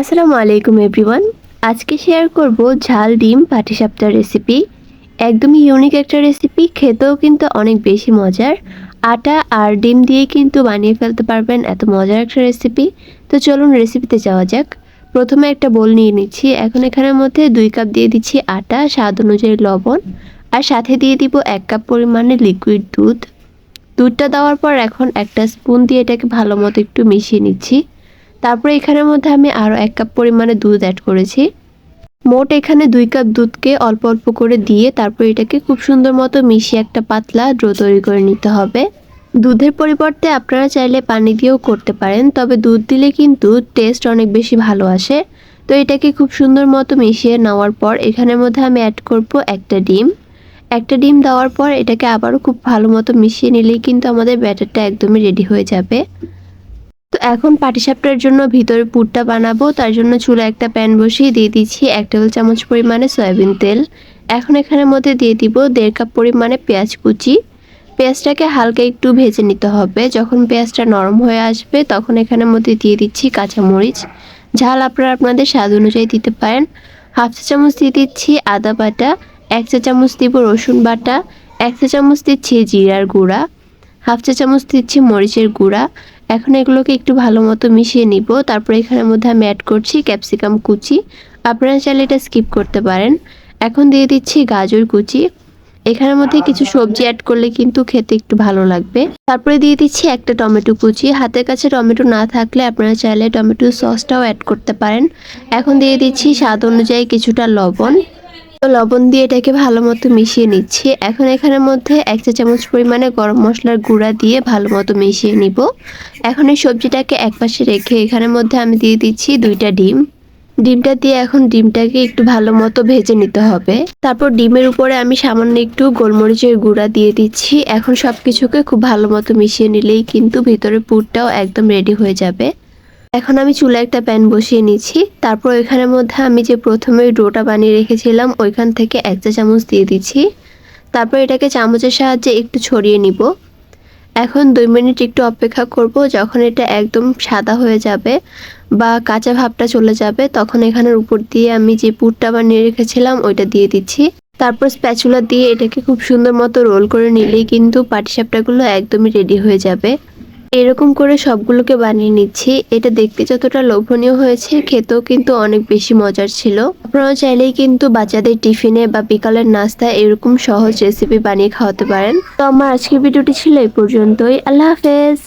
আসসালামু আলাইকুম, এভরিওয়ান। আজকে শেয়ার করব ঝাল ডিম পাটিসাপটার রেসিপি। একদমই ইউনিক একটা রেসিপি, খেতেও কিন্তু অনেক বেশি মজার। আটা আর ডিম দিয়ে কিন্তু বানিয়ে ফেলতে পারবেন, এত মজার একটা রেসিপি। তো চলুন রেসিপিতে যাওয়া যাক। প্রথমে একটা বোল নিয়ে নিচ্ছি। এখন এখানের মধ্যে দুই কাপ দিয়ে দিচ্ছি আটা, স্বাদ অনুযায়ী লবণ। আর সাথে দিয়ে দিব এক কাপ পরিমাণে লিকুইড দুধ। দুধটা দেওয়ার পর এখন একটা স্পুন দিয়ে এটাকে ভালো মতো একটু মিশিয়ে নিচ্ছি। তারপরে এখানের মধ্যে আমি আরও এক কাপ পরিমাণে দুধ অ্যাড করেছি। মোট এখানে দুই কাপ দুধকে অল্প অল্প করে দিয়ে তারপর এটাকে খুব সুন্দর মতো মিশিয়ে একটা পাতলা ড্রো তৈরি করে নিতে হবে। দুধের পরিবর্তে আপনারা চাইলে পানি দিয়েও করতে পারেন, তবে দুধ দিলে কিন্তু টেস্ট অনেক বেশি ভালো আসে। তো এটাকে খুব সুন্দর মতো মিশিয়ে নেওয়ার পর এখানের মধ্যে আমি অ্যাড করব একটা ডিম। একটা ডিম দেওয়ার পর এটাকে আবারও খুব ভালো মতো মিশিয়ে নিলেই কিন্তু আমাদের ব্যাটারটা একদমই রেডি হয়ে যাবে। তো এখন পাটিসাপটার জন্য ভিতরে পুরটা বানাবো, তার জন্য চুলা একটা প্যান বসিয়ে দিয়ে দিচ্ছি এক টেবিল চামচ পরিমাণে সয়াবিন তেল। এখন এখানের মধ্যে দিয়ে দিব দেড় কাপ পরিমাণে পেঁয়াজ কুচি। পেঁয়াজটাকে হালকা একটু ভেজে নিতে হবে। যখন পেঁয়াজটা নরম হয়ে আসবে, তখন এখানের মধ্যে দিয়ে দিচ্ছি কাঁচামরিচ। ঝাল আপনারা আপনাদের স্বাদ অনুযায়ী দিতে পারেন। হাফ চা চামচ দিয়ে দিচ্ছি আদা বাটা, এক চা চামচ দিব রসুন বাটা, এক চা চামচ দিচ্ছি জিরার গুঁড়া। হাফ চা চামচ দিচ্ছি মরিচের গুঁড়া। এখন এগুলোকে একটু ভালো মতো মিশিয়ে নিব। তারপর এখানের মধ্যে আমি অ্যাড করছি ক্যাপসিকাম কুচি। আপনারা চাইলে এটা স্কিপ করতে পারেন। এখন দিয়ে দিচ্ছি গাজর কুচি। এখানের মধ্যে কিছু সবজি অ্যাড করলে কিন্তু খেতে একটু ভালো লাগবে। তারপরে দিয়ে দিচ্ছি একটা টমেটো কুচি। হাতের কাছে টমেটো না থাকলে আপনারা চাইলে টমেটো সসটাও অ্যাড করতে পারেন। এখন দিয়ে দিচ্ছি স্বাদ অনুযায়ী কিছুটা লবণ। তো লবণ দিয়ে এটাকে ভালো মতো মিশিয়ে নিচ্ছি। এখন এখানের মধ্যে এক চা চামচ পরিমাণে গরম মশলার গুঁড়া দিয়ে ভালো মতো মিশিয়ে নিব। এখন এই সবজিটাকে একপাশে রেখে এখানের মধ্যে আমি দিয়ে দিচ্ছি দুইটা ডিম। ডিমটা দিয়ে এখন ডিমটাকে একটু ভালো মতো ভেজে নিতে হবে। তারপর ডিমের উপরে আমি সামান্য একটু গোলমরিচের গুঁড়া দিয়ে দিচ্ছি। এখন সব কিছুকে খুব ভালো মতো মিশিয়ে নিলেই কিন্তু ভিতরে পুরটাও একদম রেডি হয়ে যাবে। এখন আমি চুলা একটা প্যান বসিয়ে নিচ্ছি। তারপর এখানের মধ্যে আমি যে প্রথমে ডোটা বানিয়ে রেখেছিলাম, ওইখান থেকে এক চা চামচ দিয়ে দিচ্ছি। তারপর এটাকে চামচের সাহায্যে একটু ছড়িয়ে নিব। এখন দুই মিনিট একটু অপেক্ষা করব, যখন এটা একদম সাদা হয়ে যাবে বা কাঁচা ভাবটা চলে যাবে, তখন এখানের উপর দিয়ে আমি যে পুরটা বানিয়ে রেখেছিলাম, ওইটা দিয়ে দিচ্ছি। তারপর স্প্যাচুলা দিয়ে এটাকে খুব সুন্দর মতো রোল করে নিলেই কিন্তু পাটিসাপটাগুলো একদমই রেডি হয়ে যাবে। এরকম করে সবগুলোকে বানিয়ে নিচ্ছি। এটা দেখতে যতটা লোভনীয় হয়েছে, খেতেও কিন্তু অনেক বেশি মজার ছিল। আপনারা চাইলেই কিন্তু বাচ্চাদের টিফিনে বা বিকালের নাস্তায় এরকম সহজ রেসিপি বানিয়ে খাওয়াতে পারেন। তো আমার আজকের ভিডিওটি ছিল এই পর্যন্তই। আল্লাহ হাফেজ।